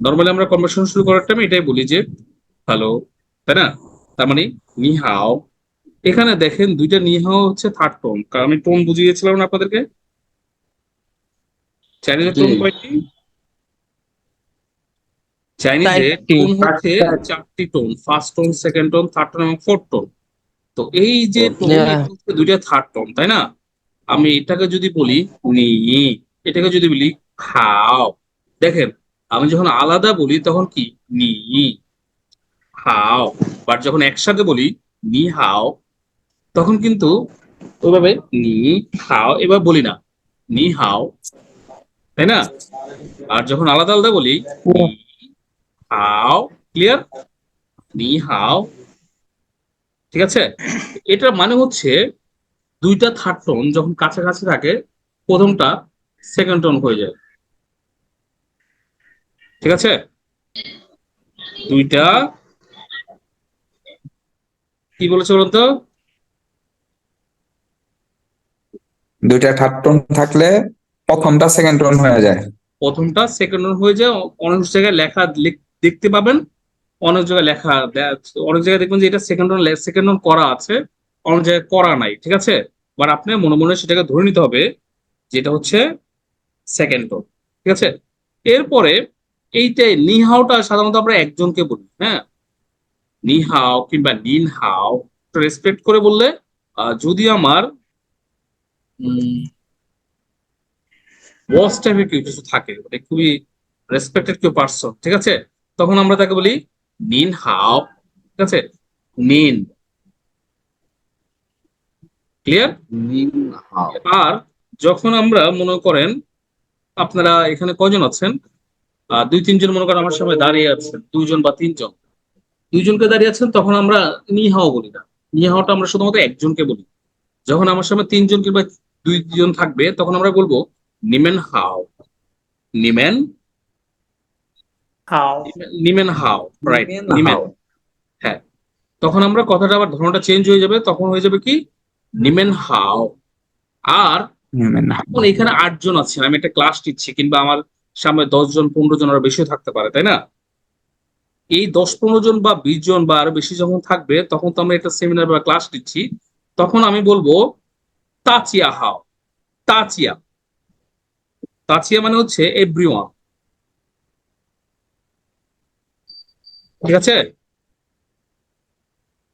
Normally আমরা conversation শুরু করার টাইমে এটাই বলি যে হ্যালো তাই না? তার মানে নিহাও এখানে দেখেন দুইটা নিহাও হচ্ছে থার্ড টোন কারণ আমি টোন বুঝিয়েছিলাম না আপনাদেরকে। চাইনিজের টোন। কয়টি? চাইনিজে টোন হচ্ছে চারটি। Tone first tone second tone third tone এবং ফোর্থ টোন তো এই যে টোন Yeah. দুইটা থার্ড টোন তাই না? আমি এটাকে যদি বলি নি এটাকে যদি বলি খাও। দেখেন আমি যখন আলাদা বলি তখন কি? নি, হাও। বাট যখন একসাথে বলি, নি, হাও, তখন কিন্তু ওইভাবে নি, হাও এবার বলি না। নি, হাও, তাই না? আর যখন আলাদা আলাদা বলি হাও ক্লিয়ার নি, হাও, ঠিক আছে? এটার মানে হচ্ছে দুইটা থার্ড টোন যখন কাছাকাছি থাকে, প্রথমটা সেকেন্ড টোন হয়ে যায়। ঠিক আছে? দুইটা। কি বলেছে বলুন তো? দুইটা থার্ড টোন থাকলে প্রথমটা সেকেন্ড টোন হয়ে যায়। প্রথমটা সেকেন্ড টোন হয়ে যায়। অনেক জায়গায় লেখা দেখতে পাবেন। অনেক জায়গায় লেখা অনেক জায়গায় দেখবেন যে এটা সেকেন্ড টোন সেকেন্ড টোন করা আছে। অনেক জায়গায় করা নাই ঠিক আছে? বাট আপনি মনে মনে সেটাকে ধরে নিতে হবে যেটা হচ্ছে সেকেন্ড টোন ঠিক আছে? এরপরে এইটাই নিহাওটা সাধারণত আমরা একজনকে বলি হ্যাঁ? নিহাও কিংবা নিন হাও রেসপেক্ট করে বললে যদি আমার বস টাইপের কেউ কিছু থাকে মানে খুবই রেসপেক্টেড কেউ পার্সন ঠিক আছে? তখন আমরা তাকে বলি নিন হাও ঠিক আছে? নিন। ক্লিয়ার আর যখন আমরা মনে করেন আপনারা এখানে কজন আছেন? দুই তিনজন মনে করেন আমার সামনে দাঁড়িয়ে আছেন দুইজন বা তিনজন। দুইজনকে দাঁড়িয়ে আছেন তখন আমরা নিহাও বলি না। নিহাওটা আমরা শুধুমাত্র একজনকে বলি। যখন আমার সামনে তিনজন কিংবা দুইজন থাকবে তখন আমরা বলব নিমেন হাও। নিমেন? হাও। নিমেন হাও রাইট নিমেন হ্যাঁ। তখন আমরা কথাটা আবার ধরনটা চেঞ্জ হয়ে যাবে তখন হয়ে যাবে কি? নিমেন হাও। আর এখন এখানে আটজন আছেন আমি একটা ক্লাস নিচ্ছি কিংবা আমার সামনে দশ জন পনেরো জন আরও বেশিও থাকতে পারে তাই না? এই দশ পনেরো জন বা বিশ জন বা আরও বেশি যখন থাকবে তখন তো আমরা একটা সেমিনার বা ক্লাস দিচ্ছি তখন আমি বলব তাচিয়া হাও তাচিয়া। তাচিয়া মানে হচ্ছে এভরিওয়ান ঠিক আছে?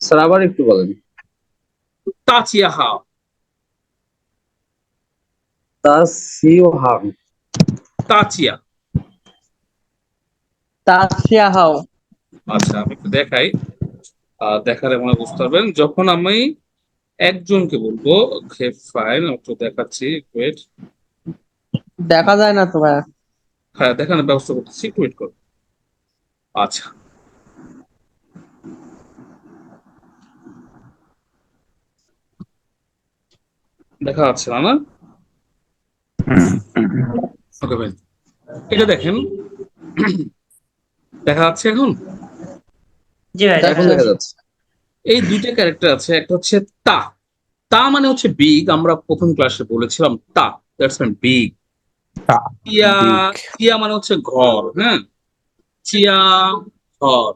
স্যার আবার একটু বলেন। তাচিয়া হাও। তা সিও হাও। তাচিয়া। তাসিয়া হাও। আচ্ছা আমি একটু দেখাই। দেখালে মনে বুঝতে পারবেন। যখন আমি একজনকে বলব ওকে ফাইন একটু দেখাচ্ছি ওয়েট দেখা যায় না তো ভাই হ্যাঁ দেখানোর ব্যবস্থা করতেছি ওয়েট করো। আচ্ছা। দেখা যাচ্ছে না না? ওকে ভাই। এটা দেখেন। দেখা যাচ্ছে এখন? দেখা এই দুইটা ক্যারেক্টার আছে একটা হচ্ছে তা। তা মানে হচ্ছে বিগ আমরা প্রথম ক্লাসে বলেছিলাম তা। দ্যাটস মিন বিগ তা, চিয়া চিয়া মানে হচ্ছে ঘর হ্যাঁ? চিয়া ঘর।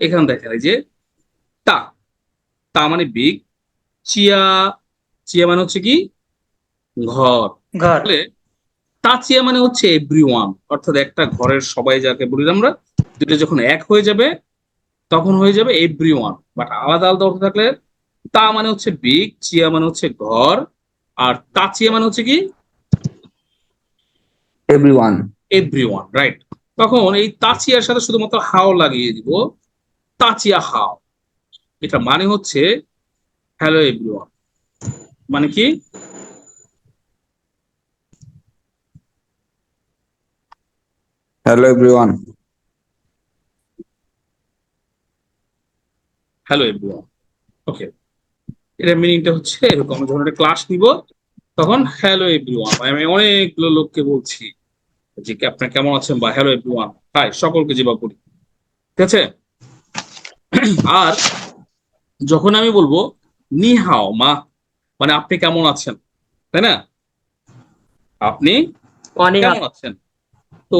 এখানে দেখেন এই যে তা। তা মানে বিগ চিয়া চিয়া মানে হচ্ছে কি? ঘর। ঘর। তাহলে তাচিয়া মানে হচ্ছে এভরি ওয়ান অর্থাৎ একটা ঘরের সবাই যাকে বলি আমরা দুটো যখন এক হয়ে যাবে তখন হয়ে যাবে এভরি ওয়ান বাট আলাদা আলাদা অর্থ থাকলে তা মানে হচ্ছে বিগ চিয়া মানে হচ্ছে ঘর আর তাচিয়া মানে হচ্ছে কি? এভরিওয়ান এভরিওয়ান রাইট তখন এই তাচিয়ার সাথে শুধুমাত্র হাও লাগিয়ে দিব তাচিয়া হাও এটা মানে হচ্ছে হ্যালো এভরিওয়ান মানে কি? Hello everyone hello everyone okay এটার মিনিংটা হচ্ছে এরকম আমি যখন একটা ক্লাস নিব তখন হ্যালো এভরিওয়ান আমি অনেকগুলো লোককে বলছি যে আপনার কেমন আছেন বা হ্যালো এভরিওয়ান হাই সকলকে যেবা করি ঠিক আছে? আর যখন আমি বলব নিহাও মা মানে আপনি কেমন আছেন? তাই না? আপনি অনেক। কেমন আছেন? তো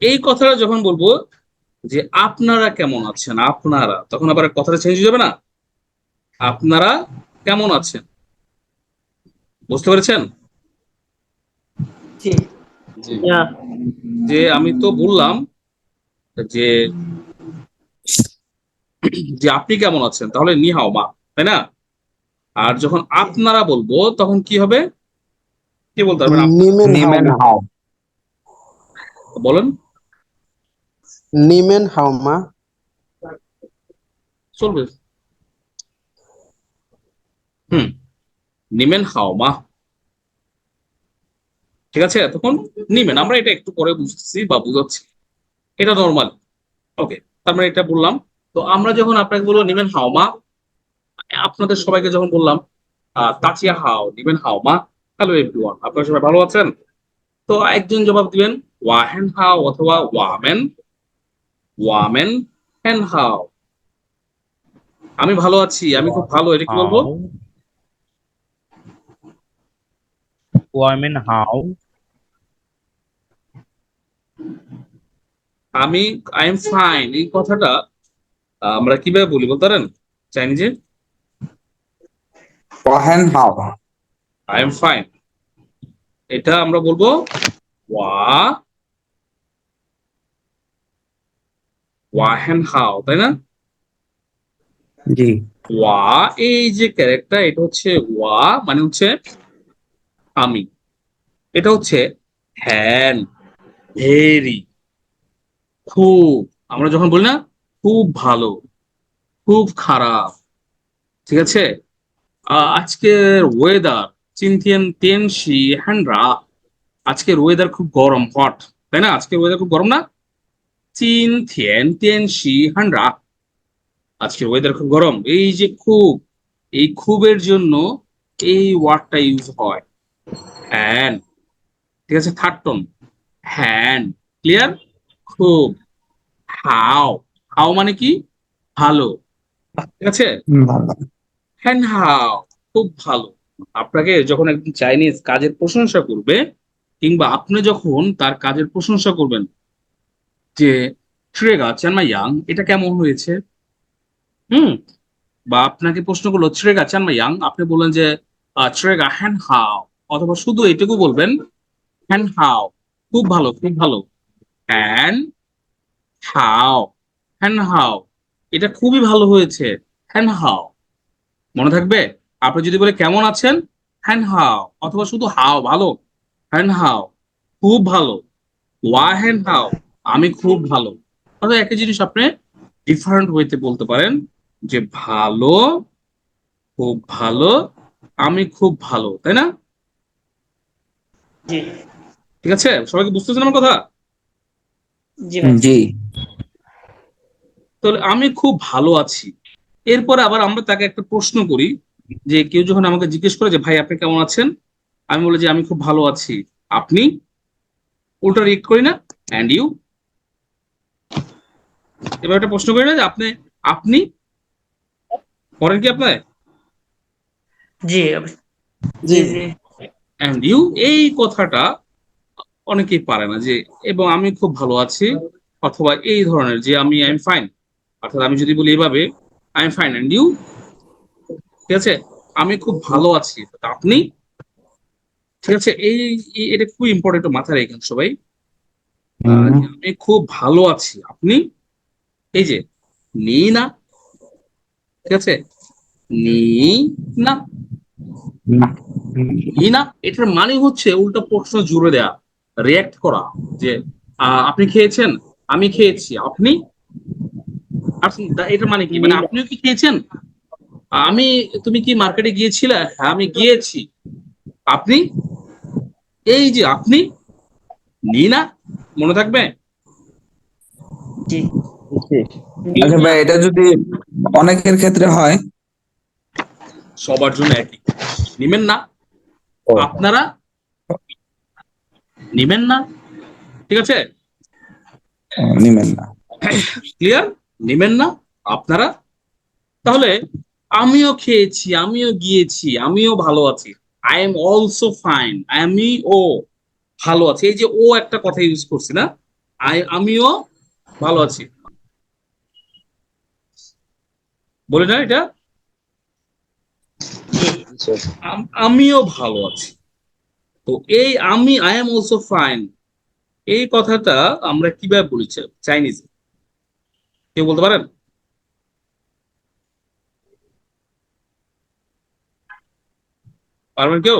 এই কথাটা যখন বলব যে আপনারা কেমন আছেন? আপনারা। তখন আবার কথাটা চেঞ্জ হয়ে যাবে না? আপনারা কেমন আছেন? বুঝতে পেরেছেন? জি। জি। না যে আমি তো বললাম যে যে আপনি কেমন আছেন? তাহলে নিহাও মা তাই না? আর যখন আপনারা বলব তখন কি হবে? কি বলতে পারবেন আপ- নিমেন হাওমা চলবে নিমেন হাও মা ঠিক আছে তখন নিমেন আমরা এটা একটু পরে বুঝতেছি বা বুঝাচ্ছি। এটা নর্মাল ওকে তার মানে এটা বললাম। তো আমরা যখন আপনাকে বলব নিমেন হাও মা আপনাদের সবাইকে যখন বললাম তাচিয়া হাও নিমেন হাও মা হ্যালো এভরিওয়ান আপনারা সবাই ভালো আছেন? তো একজন জবাব দিবেন ওয়াহেন হাও অথবা ওয়ামেন ওয়ামেন হেন হাও। আমি ভালো আছি আমি খুব ভালো এটা কি বলব? Women how আমি আই এম ফাইন এই কথাটা আহ, আমরা কীভাবে বলি বলতে পারেন? চাইনিজে? ওয়াহেন হাও। আই এম ফাইন এটা আমরা বলব ওয়া ওয়াহেন হাও তাই না? জি। ওয়া এই যে ক্যারেক্টার এটা হচ্ছে ওয়া মানে হচ্ছে আমি। এটা হচ্ছে হ্যান ভেরি খুব। আমরা যখন বলি না খুব ভালো খুব খারাপ ঠিক আছে? আজকের ওয়েদার চিনথিয়েন তেন শি হ্যান্ডরা আজকের ওয়েদার খুব গরম হট তাই না? আজকের ওয়েদার খুব গরম না? চিন থিয়েন তেন শি হ্যান্ডরা আজকের ওয়েদার খুব গরম। এই যে খুব এই খুবের জন্য এই ওয়ার্ডটা ইউজ হয়। হ্যান ঠিক আছে থার্ড টোন হ্যান ক্লিয়ার খুব। হাও হাও মানে কি? ভালো। ঠিক আছে? হ্যান হাও খুব ভালো। আপনাকে যখন একজন চাইনিজ কাজের প্রশংসা করবে কিংবা আপনি যখন তার কাজের প্রশংসা করবেন যে ট্রেগা চানমা ইয়াং, এটা কেমন হয়েছে? হুম? বা আপনাকে প্রশ্ন করল ট্রেগা চানমা ইয়াং? আপনি বললেন যে ট্রেগা হ্যান হাও। অথবা শুধু এটুকু বলবেন, হ্যান হাও। খুব ভালো খুব ভালো। হ্যান হাও। হ্যান হাও। এটা খুবই ভালো হয়েছে। হ্যান হাও। মনে থাকবে? আপনি যদি বলে, কেমন আছেন? হ্যান হাও। অথবা শুধু হাও, ভালো। হ্যান হাও। খুব ভালো। ওয়া হ্যান হাও? আমি খুব ভালো। অথবা একই জিনিস আপনি ডিফারেন্ট ওয়েতে বলতে পারেন যে ভালো খুব ভালো আমি খুব ভালো তাই না? ঠিক আছে? সবাইকে বুঝতেছেন আমার কথা? জি তাহলে আমি খুব ভালো আছি। এরপরে আবার আমরা তাকে একটা প্রশ্ন করি যে কেউ যখন আমাকে জিজ্ঞেস করে যে ভাই আপনি কেমন আছেন? আমি বলি যে আমি খুব ভালো আছি। আপনি উল্টা রিয়েক্ট করি না? অ্যান্ড ইউ এবার একটা প্রশ্ন করি না যে আপনি আপনি করেন কি আপনার? জি। জি। অ্যান্ড ইউ এই কথাটা অনেকেই পারে না যে এবং আমি খুব ভালো আছি অথবা এই ধরনের যে আমি আই এম ফাইন অর্থাৎ আমি যদি বলি এভাবে I am fine and you ঠিক আছে? আমি খুব ভালো আছি। আপনি? ঠিক আছে এই এটা খুব ইম্পর্টেন্ট মাথায় রেখেন সবাই। আহ, আমি খুব ভালো আছি। আপনি? এই যে নি না ঠিক আছে? নি না। না না। এটার মানে হচ্ছে উল্টো প্রশ্ন জুড়ে দেয়া রিয়াক্ট করা যে আহ, আপনি খেয়েছেন? আমি খেয়েছি। আপনি? আপনি- এটার মানে কি? মানে আপনিও কি খেয়েছেন? আমি তুমি কি মার্কেটে গিয়েছিলে? হ্যাঁ আমি গিয়েছি। আপনি? এই যে আপনি? নি না? মনে থাকবে? জি। আচ্ছা ভাই এটা যদি অনেকের ক্ষেত্রে হয়। সবার জন্য একই। নিবেন না। আপনারা নিবেন না। ঠিক আছে? নিমেন না। ক্লিয়ার নেবেন না। আপনারা? তাহলে আমিও খেয়েছি আমিও গিয়েছি আমিও ভালো আছি। আই এম অলসো ফাইন আমি ও ভালো আছি। এই যে ও একটা কথা ইউজ করছি না। আই- আমিও ভালো আছি। বলি না এটা? আমিও ভালো আছি। তো এই আমি আই এম অলসো ফাইন এই কথাটা আমরা কীভাবে বলি চাইনিজ কেউ বলতে পারেন? পারবেন কেউ?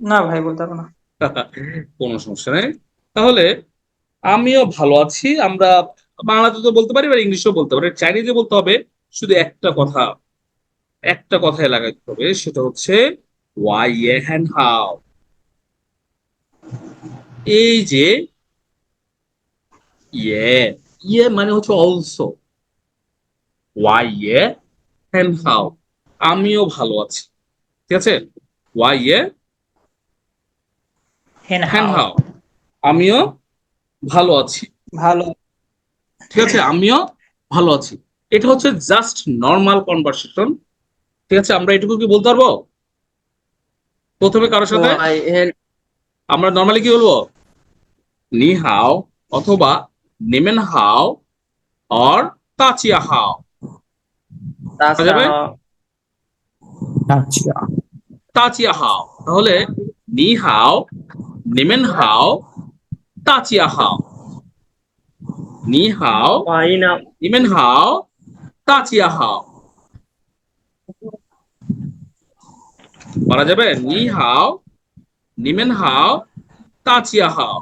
না ভাই বলতে পারব না। কোনো সমস্যা নেই। তাহলে আমিও ভালো আছি আমরা বাংলাতে তো বলতে পারি বা ইংলিশেও বলতে পারি। চাইনিজে বলতে হবে শুধু একটা কথা একটা কথায় লাগাইতে হবে সেটা হচ্ছে ওয়াই এ হ্যান হাও এই যে ইয়ে ইয়ে মানে হচ্ছে অলসো ওয়াই এ হ্যান হাও আমিও ভালো আছি ঠিক আছে? ওয়াই এ হেন হ্যান হাও আমিও ভালো আছি। ভালো। ঠিক আছে? আমিও ভালো আছি। এটা হচ্ছে জাস্ট নর্মাল কনভারসেশন ঠিক আছে? আমরা এটুকু কি বলতে পারব? প্রথমে কারোর সাথে? আমরা নর্মালি কি বলব? নি হাও অথবা নেমেন হাও অর তাচিয়া হাও। যাবে? আচ্ছা তাচিয়া হাও। তাহলে নি হাও নেমেন হাও তাচিয়া হাও। নি হাও ওয়াই না 你们好，大家好。বলা যাবে নি হাও নিমেন হাও তাচিয়া হাও